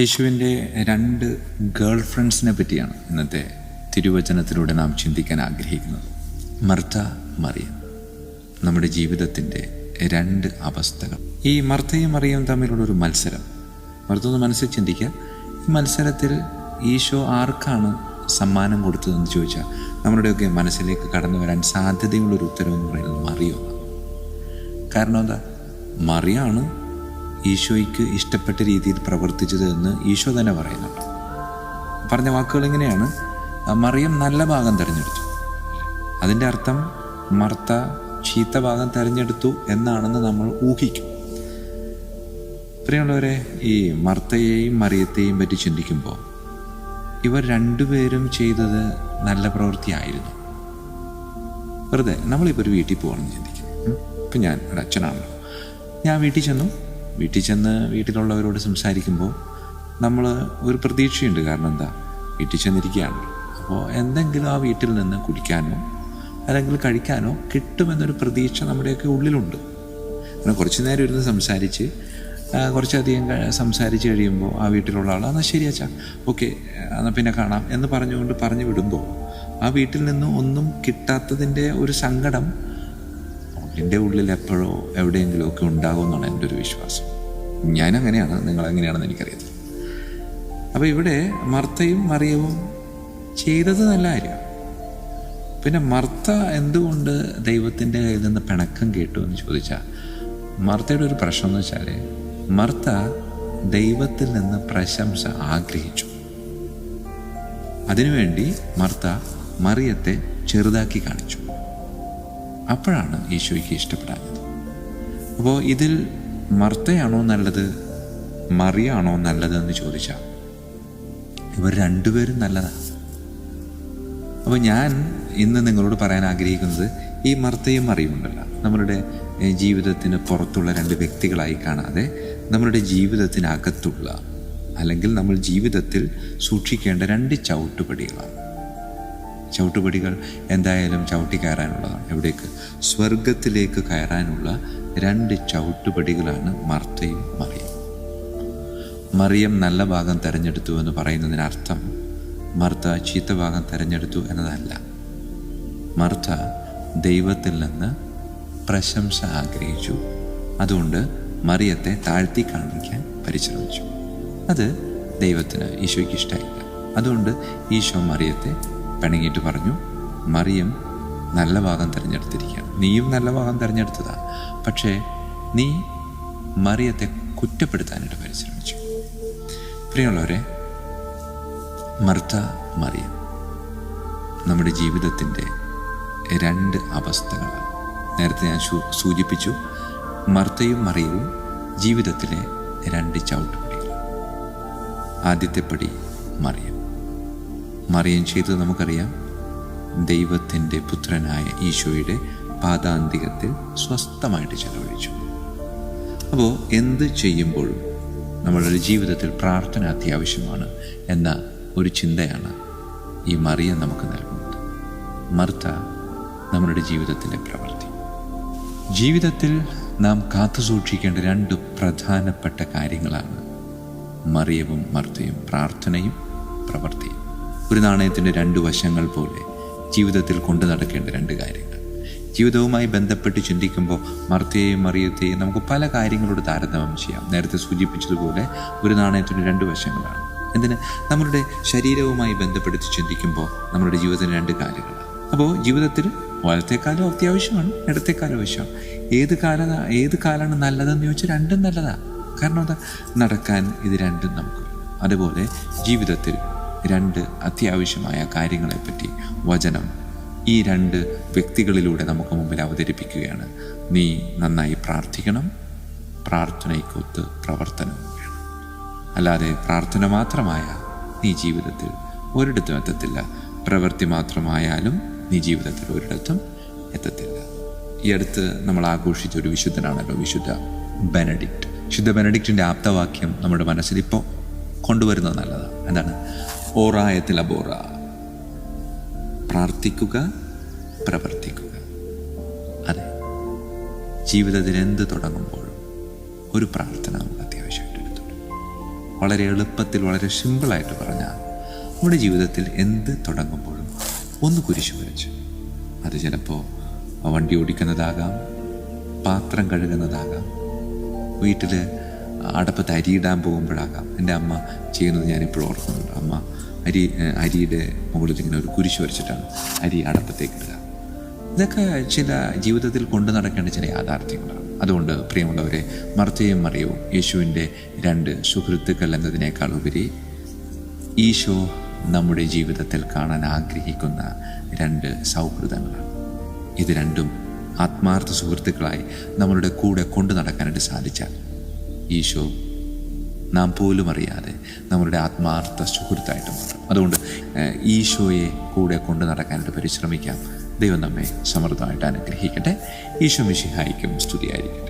യേശുവിന്റെ രണ്ട് ഗേൾ ഫ്രണ്ട്സിനെ പറ്റിയാണ് ഇന്നത്തെ തിരുവചനത്തിലൂടെ നാം ചിന്തിക്കാൻ ആഗ്രഹിക്കുന്നത്. മർത്ത മറിയം. നമ്മുടെ ജീവിതത്തിന്റെ രണ്ട് അവസ്ഥകൾ. ഈ മർത്തയും മറിയും തമ്മിലുള്ള ഒരു മത്സരം. ഒന്ന് മനസ്സിൽ ചിന്തിക്കുക. ഈ മത്സരത്തിൽ ഈശോ ആർക്കാണ് സമ്മാനം കൊടുത്തതെന്ന് ചോദിച്ചാൽ നമ്മുടെയൊക്കെ മനസ്സിലേക്ക് കടന്നു വരാൻ സാധ്യതയുള്ളൊരു ഉത്തരവെന്ന് പറയുന്നത് മറിയോ കാരണം എന്താ? മറിയാണ് ഈശോയ്ക്ക് ഇഷ്ടപ്പെട്ട രീതിയിൽ പ്രവർത്തിച്ചത് എന്ന് ഈശോ തന്നെ പറയുന്നുണ്ട്. പറഞ്ഞ വാക്കുകൾ ഇങ്ങനെയാണ് മറിയം നല്ല ഭാഗം തിരഞ്ഞെടുത്തു. അതിന്റെ അർത്ഥം മർത്ത ചീത്ത ഭാഗം തിരഞ്ഞെടുത്തു എന്നാണെന്ന് നമ്മൾ ഊഹിക്കും. പ്രിയമുള്ളവരെ ഈ മർത്തയെയും മറിയത്തെയും പറ്റി ചിന്തിക്കുമ്പോൾ ഇവർ രണ്ടുപേരും ചെയ്തത് നല്ല പ്രവൃത്തിയായിരുന്നു. വെറുതെ നമ്മളിപ്പോൾ ഒരു വീട്ടിൽ പോകണമെന്ന് ചിന്തിക്കും ഇപ്പം ഞാൻ ഒരു അച്ഛനാണല്ലോ. ഞാൻ വീട്ടിൽ ചെന്നു. വീട്ടിൽ ചെന്ന് വീട്ടിലുള്ളവരോട് സംസാരിക്കുമ്പോൾ നമ്മൾ ഒരു പ്രതീക്ഷയുണ്ട് കാരണം എന്താ? വീട്ടിൽ ചെന്നിരിക്കുകയാണ്. അപ്പോൾ എന്തെങ്കിലും ആ വീട്ടിൽ നിന്ന് കുടിക്കാനോ അല്ലെങ്കിൽ കഴിക്കാനോ കിട്ടുമെന്നൊരു പ്രതീക്ഷ നമ്മുടെയൊക്കെ ഉള്ളിലുണ്ട്. അങ്ങനെ കുറച്ച് നേരം ഇരുന്ന് സംസാരിച്ച് കുറച്ചധികം സംസാരിച്ച് കഴിയുമ്പോൾ ആ വീട്ടിലുള്ള ആൾ എന്നാൽ ശരി അച്ഛാ ഓക്കെ എന്നാൽ പിന്നെ കാണാം എന്ന് പറഞ്ഞുകൊണ്ട് പറഞ്ഞു വിടുമ്പോൾ ആ വീട്ടിൽ നിന്ന് ഒന്നും കിട്ടാത്തതിന്റെ ഒരു സങ്കടം എന്റെ ഉള്ളിൽ എപ്പോഴോ എവിടെയെങ്കിലുമൊക്കെ ഉണ്ടാകുമെന്നാണ് എന്റെ ഒരു വിശ്വാസം. ഞാൻ അങ്ങനെയാണ് നിങ്ങൾ എങ്ങനെയാണെന്ന് എനിക്കറിയത്തില്ല അപ്പോൾ ഇവിടെ മർത്തയും മറിയവും ചെയ്തത് നല്ല കാര്യമാണ് പിന്നെ മർത്ത എന്തുകൊണ്ട് ദൈവത്തിന്റെ കയ്യിൽ നിന്ന് പിണക്കം കേട്ടു എന്ന് ചോദിച്ചാൽ മർത്തയുടെ ഒരു പ്രശ്നം എന്ന് വെച്ചാൽ മർത്ത ദൈവത്തിൽ നിന്ന് പ്രശംസ ആഗ്രഹിച്ചു. അതിനുവേണ്ടി മർത്ത മറിയത്തെ ചെറുതാക്കി കാണിച്ചു. അപ്പോഴാണ് ഈശോയ്ക്ക് ഇഷ്ടപ്പെടാഞ്ഞത്. അപ്പോൾ ഇതിൽ മർത്തയാണോ നല്ലത് മറിയാണോ നല്ലതെന്ന് ചോദിച്ചാൽ ഇവർ രണ്ടുപേരും നല്ലതാണ് അപ്പോൾ ഞാൻ ഇന്ന് നിങ്ങളോട് പറയാൻ ആഗ്രഹിക്കുന്നത് ഈ മർത്തയും മറിയുമുണ്ടല്ല നമ്മളുടെ ജീവിതത്തിന് പുറത്തുള്ള രണ്ട് വ്യക്തികളായി കാണാതെ നമ്മളുടെ ജീവിതത്തിനകത്തുള്ള അല്ലെങ്കിൽ നമ്മൾ ജീവിതത്തിൽ സൂക്ഷിക്കേണ്ട രണ്ട് ചവിട്ടുപടികളാണ്. ചവിട്ടുപടികൾ എന്തായാലും ചവിട്ടി കയറാനുള്ളതാണ്. എവിടേക്ക്? സ്വർഗത്തിലേക്ക് കയറാനുള്ള രണ്ട് ചവിട്ടുപടികളാണ് മർത്തയും മറിയും. മറിയം നല്ല ഭാഗം തിരഞ്ഞെടുത്തു എന്ന് പറയുന്നതിനർത്ഥം മർത്ത ചീത്ത ഭാഗം തിരഞ്ഞെടുത്തു എന്നതല്ല. മർത്ത ദൈവത്തിൽ നിന്ന് പ്രശംസ ആഗ്രഹിച്ചു. അതുകൊണ്ട് മറിയത്തെ താഴ്ത്തി കാണിക്കാൻ പരിശ്രമിച്ചു. അത് ദൈവത്തിന് ഈശോയ്ക്ക് ഇഷ്ടമായില്ല അതുകൊണ്ട് ഈശോ മറിയത്തെ പിണങ്ങിയിട്ട് പറഞ്ഞു മറിയം നല്ല ഭാഗം തിരഞ്ഞെടുത്തിരിക്കുകയാണ്. നീയും നല്ല ഭാഗം തിരഞ്ഞെടുത്തതാ. പക്ഷേ നീ മറിയത്തെ കുറ്റപ്പെടുത്താനായിട്ട് പരിശ്രമിച്ചു. പ്രിയമുള്ളവരെ മർത്ത മറിയം നമ്മുടെ ജീവിതത്തിന്റെ രണ്ട് അവസ്ഥകളാണ്. നേരത്തെ ഞാൻ സൂചിപ്പിച്ചു മർത്തയും മറിയവും ജീവിതത്തിലെ രണ്ട് ചവിട്ടുപടികൾ ആദ്യത്തെ പടി മറിയം. മറിയം ചെയ്തത് നമുക്കറിയാം. ദൈവത്തിന്റെ പുത്രനായ ഈശോയുടെ പാതാന്തികത്തിൽ സ്വസ്ഥമായിട്ട് ചെലവഴിച്ചു. അപ്പോൾ എന്ത് ചെയ്യുമ്പോഴും നമ്മളുടെ ജീവിതത്തിൽ പ്രാർത്ഥന അത്യാവശ്യമാണ് എന്ന ഒരു ചിന്തയാണ് ഈ മറിയം നമുക്ക് നൽകുന്നത്. മർത്ത നമ്മളുടെ ജീവിതത്തിലെ പ്രവൃത്തി. ജീവിതത്തിൽ നാം കാത്തു സൂക്ഷിക്കേണ്ട രണ്ട് പ്രധാനപ്പെട്ട കാര്യങ്ങളാണ് മറിയവും മർത്തയും പ്രാർത്ഥനയും പ്രവൃത്തിയും. ഒരു നാണയത്തിന്റെ രണ്ട് വശങ്ങൾ പോലെ ജീവിതത്തിൽ കൊണ്ടു നടക്കേണ്ട രണ്ട് കാര്യങ്ങൾ. ജീവിതവുമായി ബന്ധപ്പെട്ട് ചിന്തിക്കുമ്പോൾ മർത്തയെയും മറിയത്തെയും നമുക്ക് പല കാര്യങ്ങളോട് താരതമ്യം ചെയ്യാം. നേരത്തെ സൂചിപ്പിച്ചതുപോലെ ഒരു നാണയത്തിന്റെ രണ്ട് വശങ്ങളാണ്. എന്തിന്? നമ്മളുടെ ശരീരവുമായി ബന്ധപ്പെടുത്തി ചിന്തിക്കുമ്പോൾ നമ്മുടെ ജീവിതത്തിന് രണ്ട് കാര്യങ്ങളാണ്. അപ്പോൾ ജീവിതത്തിൽ വലത്തേക്കാലം അത്യാവശ്യമാണ് ഇടത്തേക്കാലം ആവശ്യമാണ് ഏത് കാല ഏത് കാലമാണ് നല്ലതെന്ന് ചോദിച്ചാൽ രണ്ടും നല്ലതാണ്. കാരണം എന്താ? നടക്കാൻ ഇത് രണ്ടും നമുക്ക് അതുപോലെ ജീവിതത്തിൽ രണ്ട് അത്യാവശ്യമായ കാര്യങ്ങളെപ്പറ്റി വചനം ഈ രണ്ട് വ്യക്തികളിലൂടെ നമുക്ക് മുമ്പിൽ അവതരിപ്പിക്കുകയാണ്. നീ നന്നായി പ്രാർത്ഥിക്കണം. പ്രാർത്ഥനയ്ക്കൊത്ത് പ്രവർത്തനം അല്ലാതെ പ്രാർത്ഥന മാത്രമായ നീ ജീവിതത്തിൽ ഒരിടത്തും എത്തത്തില്ല. പ്രവൃത്തി മാത്രമായാലും നീ ജീവിതത്തിൽ ഒരിടത്തും എത്തത്തില്ല. ഈ അടുത്ത് നമ്മൾ ആഘോഷിച്ച ഒരു വിശുദ്ധനാണല്ലോ വിശുദ്ധ ബെനഡിക്റ്റ്. വിശുദ്ധ ബെനഡിക്റ്റിന്റെ ആപ്തവാക്യം നമ്മുടെ മനസ്സിൽ ഇപ്പോൾ കൊണ്ടുവരുന്നത് നല്ലതാണ്. എന്താണ്? ഓറായത്തിൽ അബോറ പ്രാർത്ഥിക്കുക പ്രവർത്തിക്കുക. അതെ ജീവിതത്തിൽ എന്ത് തുടങ്ങുമ്പോഴും ഒരു പ്രാർത്ഥന നമുക്ക് അത്യാവശ്യമായിട്ട് വളരെ എളുപ്പത്തിൽ വളരെ സിമ്പിളായിട്ട് പറഞ്ഞാൽ നമ്മുടെ ജീവിതത്തിൽ എന്ത് തുടങ്ങുമ്പോഴും ഒന്ന് കുരിശു വരച്ച്. അത് ചിലപ്പോൾ വണ്ടി ഓടിക്കുന്നതാകാം പാത്രം കഴുകുന്നതാകാം വീട്ടിൽ അടപ്പത്ത് അരിയിടാൻ പോകുമ്പോഴാകാം. എന്റെ അമ്മ ചെയ്യുന്നത് ഞാനിപ്പോഴും ഓർക്കുന്നുണ്ട്. അമ്മ അരി അരിയുടെ മുകളിൽ ഇങ്ങനെ ഒരു കുരിശ് വരച്ചിട്ടാണ് അരി അടപ്പത്തേക്ക് ഇടുക. ഇതൊക്കെ ചില ജീവിതത്തിൽ കൊണ്ടു നടക്കേണ്ട ചില യാഥാർത്ഥ്യങ്ങളാണ്. അതുകൊണ്ട് പ്രിയമുള്ളവരെ മർത്തയും മറിയവും യേശുവിന്റെ രണ്ട് സുഹൃത്തുക്കൾ എന്നതിനേക്കാൾ ഉപരി ഈശോ നമ്മുടെ ജീവിതത്തിൽ കാണാൻ ആഗ്രഹിക്കുന്ന രണ്ട് സൗഹൃദങ്ങളാണ്. ഇത് രണ്ടും ആത്മാർത്ഥ സുഹൃത്തുക്കളായി നമ്മളുടെ കൂടെ കൊണ്ടു നടക്കാനായിട്ട് സാധിച്ചാൽ ഈശോ നാം പോലും അറിയാതെ നമ്മളുടെ ആത്മാർത്ഥ സുഹൃത്തായിട്ട് മാറും. അതുകൊണ്ട് ഈശോയെ കൂടെ കൊണ്ടു നടക്കാനായിട്ട് പരിശ്രമിക്കാം. ദൈവം നമ്മെ സമൃദ്ധമായിട്ട് അനുഗ്രഹിക്കട്ടെ. ഈശോ മിഷിഹായിക്കും സ്തുതിയായിരിക്കട്ടെ.